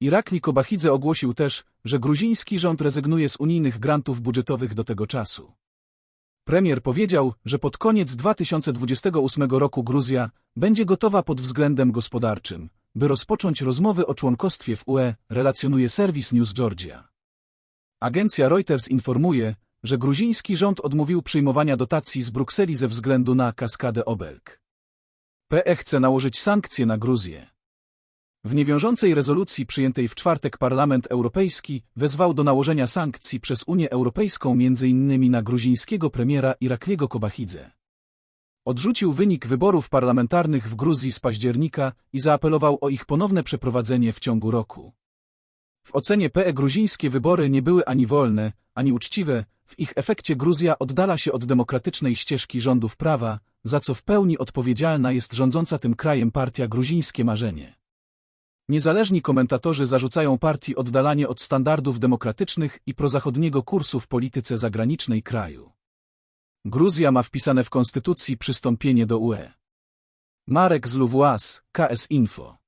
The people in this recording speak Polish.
Irakli Kobachidze ogłosił też, że gruziński rząd rezygnuje z unijnych grantów budżetowych do tego czasu. Premier powiedział, że pod koniec 2028 roku Gruzja będzie gotowa pod względem gospodarczym, by rozpocząć rozmowy o członkostwie w UE, relacjonuje serwis News Georgia. Agencja Reuters informuje, że gruziński rząd odmówił przyjmowania dotacji z Brukseli ze względu na kaskadę Obelg. PE chce nałożyć sankcje na Gruzję. W niewiążącej rezolucji przyjętej w czwartek Parlament Europejski wezwał do nałożenia sankcji przez Unię Europejską m.in. na gruzińskiego premiera Irakliego Kobachidze. Odrzucił wynik wyborów parlamentarnych w Gruzji z października i zaapelował o ich ponowne przeprowadzenie w ciągu roku. W ocenie PE gruzińskie wybory nie były ani wolne, ani uczciwe, w ich efekcie Gruzja oddala się od demokratycznej ścieżki rządów prawa, za co w pełni odpowiedzialna jest rządząca tym krajem partia Gruzińskie Marzenie. Niezależni komentatorzy zarzucają partii oddalanie od standardów demokratycznych i prozachodniego kursu w polityce zagranicznej kraju. Gruzja ma wpisane w konstytucji przystąpienie do UE. Marek Zluwłas, KS Info